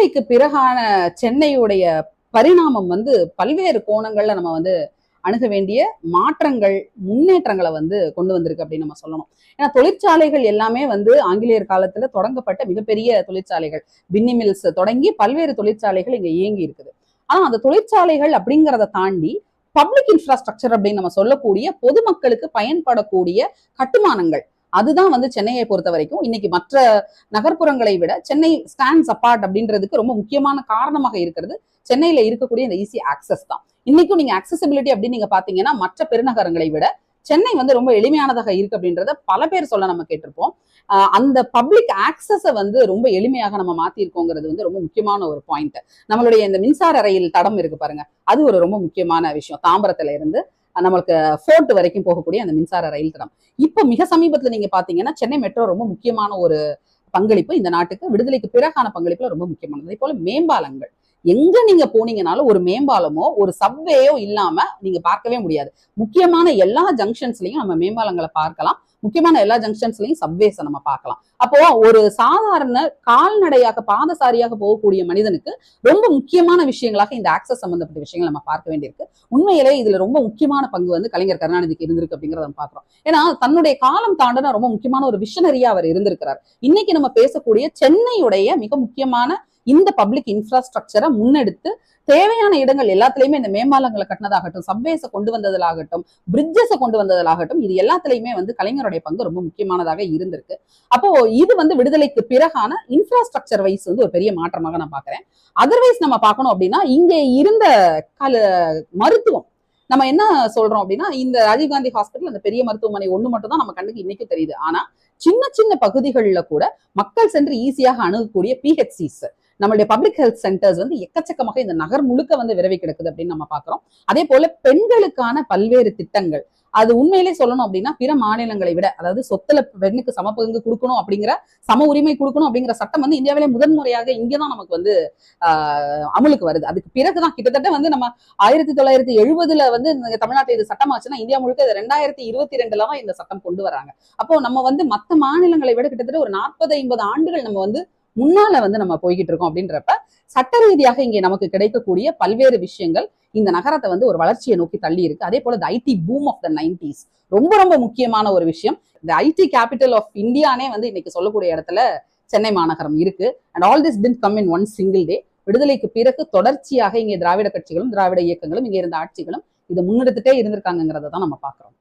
விடுதலைக்கு பிறகான சென்னையுடைய பரிணாமம் வந்து பல்வேறு கோணங்கள்ல நம்ம வந்து அணுக வேண்டிய மாற்றங்கள் முன்னேற்றங்களை வந்து கொண்டு வந்திருக்கு அப்படின்னு நம்ம சொல்லணும். ஏன்னா தொழிற்சாலைகள் எல்லாமே வந்து ஆங்கிலேயர் காலத்துல தொடங்கப்பட்ட மிகப்பெரிய தொழிற்சாலைகள். பின்னி மில்ஸ் தொடங்கி பல்வேறு தொழிற்சாலைகள் இங்க இயங்கி இருக்குது. ஆனா அந்த தொழிற்சாலைகள் அப்படிங்கிறத தாண்டி பப்ளிக் இன்ஃப்ராஸ்ட்ரக்சர் அப்படின்னு நம்ம சொல்லக்கூடிய பொதுமக்களுக்கு பயன்படக்கூடிய கட்டுமானங்கள். அதுதான் வந்து சென்னையை பொறுத்த வரைக்கும் இன்னைக்கு மற்ற நகர்ப்புறங்களை விட சென்னை ஸ்டாண்ட்ஸ் அப்பார்ட் அப்படின்றதுக்கு ரொம்ப முக்கியமான காரணமாக இருக்கிறது. சென்னையில இருக்கக்கூடிய இந்த ஈஸி ஆக்சஸ் தான். இன்னைக்கும் நீங்க அக்சசிபிலிட்டி அப்படின்னு நீங்க பாத்தீங்கன்னா மற்ற பெருநகரங்களை விட சென்னை வந்து ரொம்ப எளிமையானதாக இருக்கு அப்படின்றத பல பேர் சொல்ல நம்ம கேட்டிருப்போம். அந்த பப்ளிக் ஆக்சஸை வந்து ரொம்ப எளிமையாக நம்ம மாத்திருக்கோங்கிறது வந்து ரொம்ப முக்கியமான ஒரு பாயிண்ட் நம்மளுடைய இந்த மின்சார ரயில் தடம் இருக்கு பாருங்க. அது ஒரு ரொம்ப முக்கியமான விஷயம். தாம்பரத்துல இருந்து நம்மளுக்கு ஃபோர்ட் வரைக்கும் போகக்கூடிய அந்த மின்சார ரயில் தடம். இப்போ மிக சமீபத்துல நீங்க பாத்தீங்கன்னா சென்னை மெட்ரோ ரொம்ப முக்கியமான ஒரு பங்களிப்பு இந்த நாட்டுக்கு விடுதலைக்கு பிறகான பங்களிப்புல ரொம்ப முக்கியமானது. அதே போல மேம்பாலங்கள். எங்க நீங்க போனீங்கனாலும் ஒரு மேம்பாலமோ ஒரு சப்வேயோ இல்லாம நீங்க பார்க்கவே முடியாது. முக்கியமான எல்லா ஜங்ஷன்ஸ்லயும் நம்ம மேம்பாலங்களை பார்க்கலாம். முக்கியமான எல்லா ஜங்ஷன்ஸ்லயும் சப்வேஸை நம்ம பார்க்கலாம். அப்போ ஒரு சாதாரண கால்நடையாக பாதசாரியாக போகக்கூடிய மனிதனுக்கு ரொம்ப முக்கியமான விஷயங்களாக இந்த ஆக்சஸ் சம்பந்தப்பட்ட விஷயங்கள் நம்ம பார்க்க வேண்டியிருக்கு. உண்மையிலே இதுல ரொம்ப முக்கியமான பங்கு வந்து கலைஞர் கருணாநிதிக்கு இருந்திருக்கு அப்படிங்கறத நம்ம பார்க்கிறோம். ஏன்னா தன்னுடைய காலம் தாண்டன ரொம்ப முக்கியமான ஒரு விஷனரியா அவர் இருந்திருக்கிறார். இன்னைக்கு நம்ம பேசக்கூடிய சென்னையுடைய மிக முக்கியமான இந்த பப்ளிக் இன்ஃப்ராஸ்ட்ரக்சரை முன்னெடுத்து தேவையான இடங்கள் எல்லாத்துலயுமே இந்த மேம்பாலங்களை கட்டினதாகட்டும் சப்வேஸை கொண்டு வந்ததிலாகட்டும் பிரிட்ஜஸை கொண்டு வந்ததிலாகட்டும் இது எல்லாத்துலயுமே வந்து கலைஞருடைய பங்கு ரொம்ப முக்கியமானதாக இருந்திருக்கு. அப்போ இது வந்து விடுதலைக்கு பிறகான இன்ஃப்ராஸ்ட்ரக்சர் வைஸ் வந்து ஒரு பெரிய மாற்றமாக நான் பாக்குறேன் அதர்வைஸ் நம்ம பார்க்கணும் அப்படின்னா இங்கே இருந்த கல மருத்துவம். நம்ம என்ன சொல்றோம் அப்படின்னா இந்த ராஜீவ்காந்தி ஹாஸ்பிட்டல் அந்த பெரிய மருத்துவமனை ஒண்ணு மட்டும் தான் நம்ம கண்ணுக்கு இன்னைக்கும் தெரியுது. ஆனா சின்ன சின்ன பகுதிகளில் கூட மக்கள் சென்று ஈஸியாக அணுகக்கூடிய பிஹெச்சிஸ் நம்மளுடைய பப்ளிக் ஹெல்த் சென்டர்ஸ் வந்து எக்கச்சக்கமாக இந்த நகர் முழுக்க வந்து விரவி கிடக்குது அப்படின்னு நம்ம பாக்குறோம் அதே போல பெண்களுக்கான பல்வேறு திட்டங்கள். அது உண்மையிலே சொல்லணும் அப்படின்னா பிற மாநிலங்களை விட அதாவது சொத்துல பெண்ணுக்கு சம பங்கு கொடுக்கணும் அப்படிங்கிற சம உரிமை கொடுக்கணும் அப்படிங்கிற சட்டம் வந்து இந்தியாவிலே முதன்முறையாக இங்கதான் நமக்கு வந்து ஆஹ் அமலுக்கு வருது. அதுக்கு பிறகுதான் கிட்டத்தட்ட வந்து நம்ம ஆயிரத்தி தொள்ளாயிரத்தி எழுபதுல வந்து இந்த தமிழ்நாட்டில் இது சட்டமாச்சுன்னா இந்தியா முழுக்க இது ரெண்டாயிரத்தி இருபத்தி ரெண்டுல தான் இந்த சட்டம் கொண்டு வராங்க. அப்போ நம்ம வந்து மத்த மாநிலங்களை விட கிட்டத்தட்ட ஒரு நாற்பது ஐம்பது ஆண்டுகள் நம்ம வந்து முன்னால வந்து நம்ம போய்கிட்டு இருக்கோம் அப்படின்றப்ப சட்ட ரீதியாக இங்கே நமக்கு கிடைக்கக்கூடிய பல்வேறு விஷயங்கள் இந்த நகரத்தை வந்து ஒரு வளர்ச்சியை நோக்கி தள்ளி இருக்கு. அதே போல IT boom of the nineties ரொம்ப ரொம்ப முக்கியமான ஒரு விஷயம். இந்த ஐடி கேபிட்டல் ஆஃப் இந்தியானே வந்து இன்னைக்கு சொல்லக்கூடிய இடத்துல சென்னை மாநகரம் இருக்கு. And all this didn't come in one single day விடுதலைக்கு பிறகு தொடர்ச்சியாக இங்கே திராவிட கட்சிகளும் திராவிட இயக்கங்களும் இங்கே இருந்த ஆட்சிகளும் இதை முன்னெடுத்துட்டே இருந்திருக்காங்கிறத தான் நம்ம பாக்குறோம்